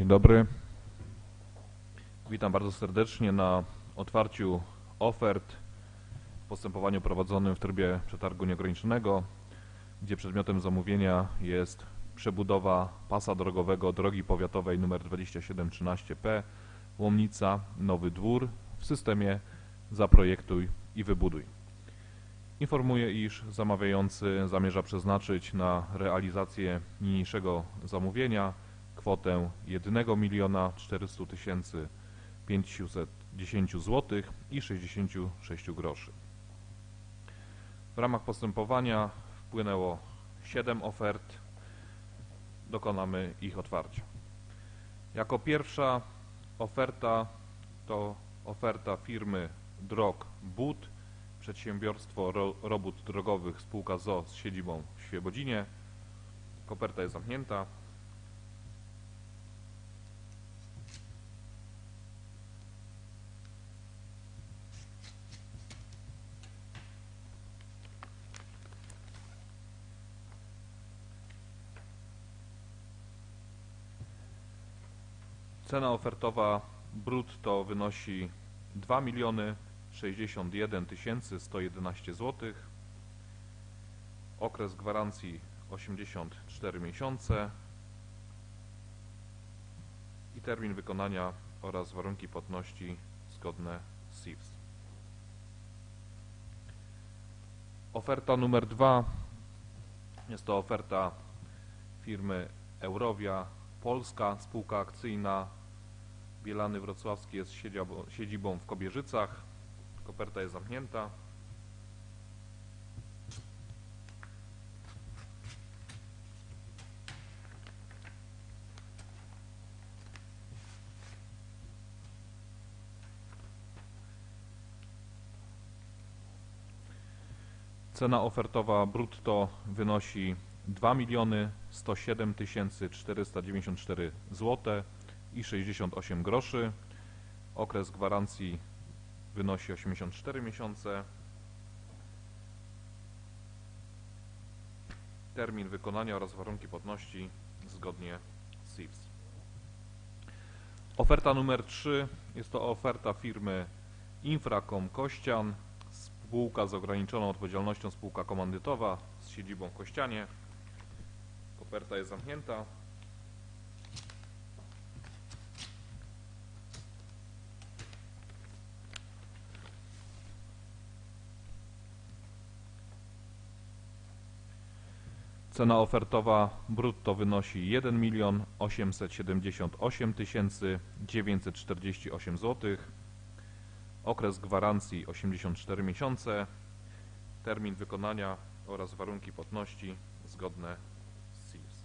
Dzień dobry. Witam bardzo serdecznie na otwarciu ofert w postępowaniu prowadzonym w trybie przetargu nieograniczonego, gdzie przedmiotem zamówienia jest przebudowa pasa drogowego drogi powiatowej nr 2713P Łomnica Nowy Dwór w systemie Zaprojektuj i wybuduj. Informuję, iż zamawiający zamierza przeznaczyć na realizację niniejszego zamówienia kwotę 1 miliona 400 tysięcy 510 zł i 66 groszy. W ramach postępowania wpłynęło 7 ofert. Dokonamy ich otwarcia. Jako pierwsza oferta to oferta firmy Drog But, przedsiębiorstwo Ro Robót Drogowych spółka ZO z siedzibą w Świebodzinie. Koperta jest zamknięta. Cena ofertowa brutto wynosi 2 miliony 61 tysięcy 111 zł. Okres gwarancji 84 miesiące i termin wykonania oraz warunki płatności zgodne z SIFS. Oferta numer 2 jest to oferta firmy Eurowia Polska, spółka akcyjna Bielany Wrocławski jest siedzibą, w Kobierzycach. Koperta jest zamknięta. Cena ofertowa brutto wynosi 2 miliony 107 tysięcy 494 zł i 68 groszy. Okres gwarancji wynosi 84 miesiące. Termin wykonania oraz warunki płatności zgodnie z SIFS. Oferta numer 3 jest to oferta firmy Infracom Kościan, spółka z ograniczoną odpowiedzialnością, spółka komandytowa z siedzibą w Kościanie. Oferta jest zamknięta. Cena ofertowa brutto wynosi 1 milion 878 tysięcy 948 zł. Okres gwarancji 84 miesiące. Termin wykonania oraz warunki płatności zgodne z SIFS.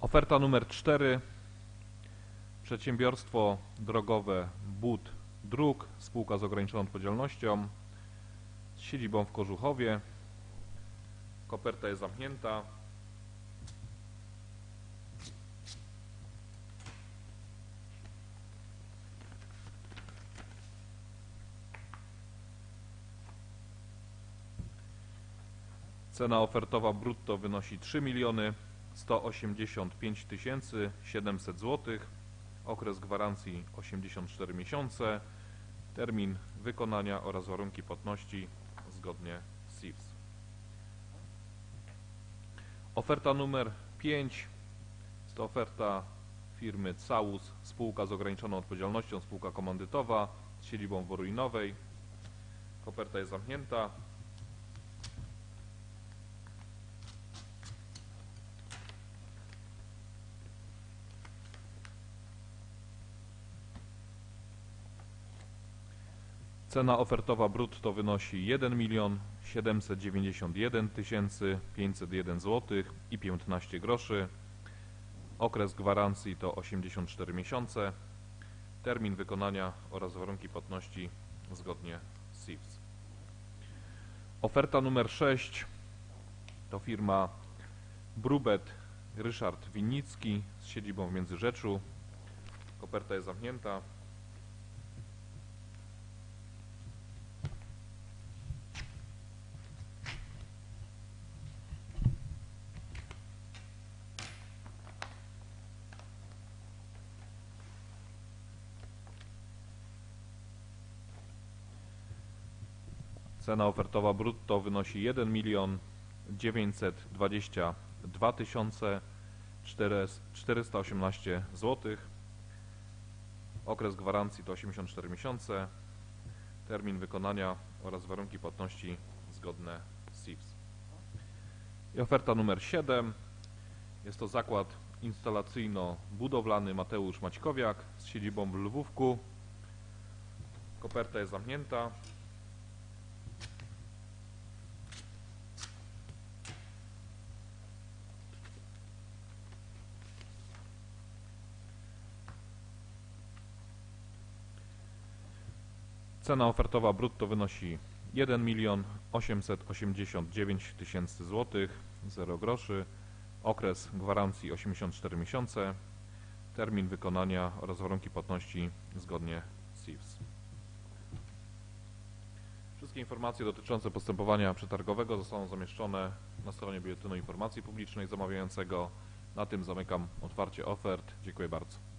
Oferta numer 4. Przedsiębiorstwo drogowe BUD Dróg, spółka z ograniczoną odpowiedzialnością siedzibą w Kożuchowie. Koperta jest zamknięta. Cena ofertowa brutto wynosi 3 miliony 185 tysięcy 700 zł. Okres gwarancji 84 miesiące. Termin wykonania oraz warunki płatności zgodnie z SIFS. Oferta numer 5 jest to oferta firmy Caus, spółka z ograniczoną odpowiedzialnością, spółka komandytowa z siedzibą w Woruinowej. Koperta jest zamknięta. Cena ofertowa brutto wynosi 1 milion 791 tysięcy 501 zł i 15 groszy. Okres gwarancji to 84 miesiące. Termin wykonania oraz warunki płatności zgodnie z SIFS. Oferta numer 6 to firma Brubet Ryszard Winnicki z siedzibą w Międzyrzeczu. Koperta jest zamknięta. Cena ofertowa brutto wynosi 1 milion 922 tysiące 418 zł. Okres gwarancji to 84 miesiące. Termin wykonania oraz warunki płatności zgodne z CIPS. I oferta numer 7. Jest to zakład instalacyjno-budowlany Mateusz Maćkowiak z siedzibą w Lwówku. Koperta jest zamknięta. Cena ofertowa brutto wynosi 1 milion 889 tysięcy złotych, 0 groszy. Okres gwarancji 84 miesiące. Termin wykonania oraz warunki płatności zgodnie z CIFS. Wszystkie informacje dotyczące postępowania przetargowego zostaną zamieszczone na stronie Biuletynu Informacji Publicznej zamawiającego. Na tym zamykam otwarcie ofert. Dziękuję bardzo.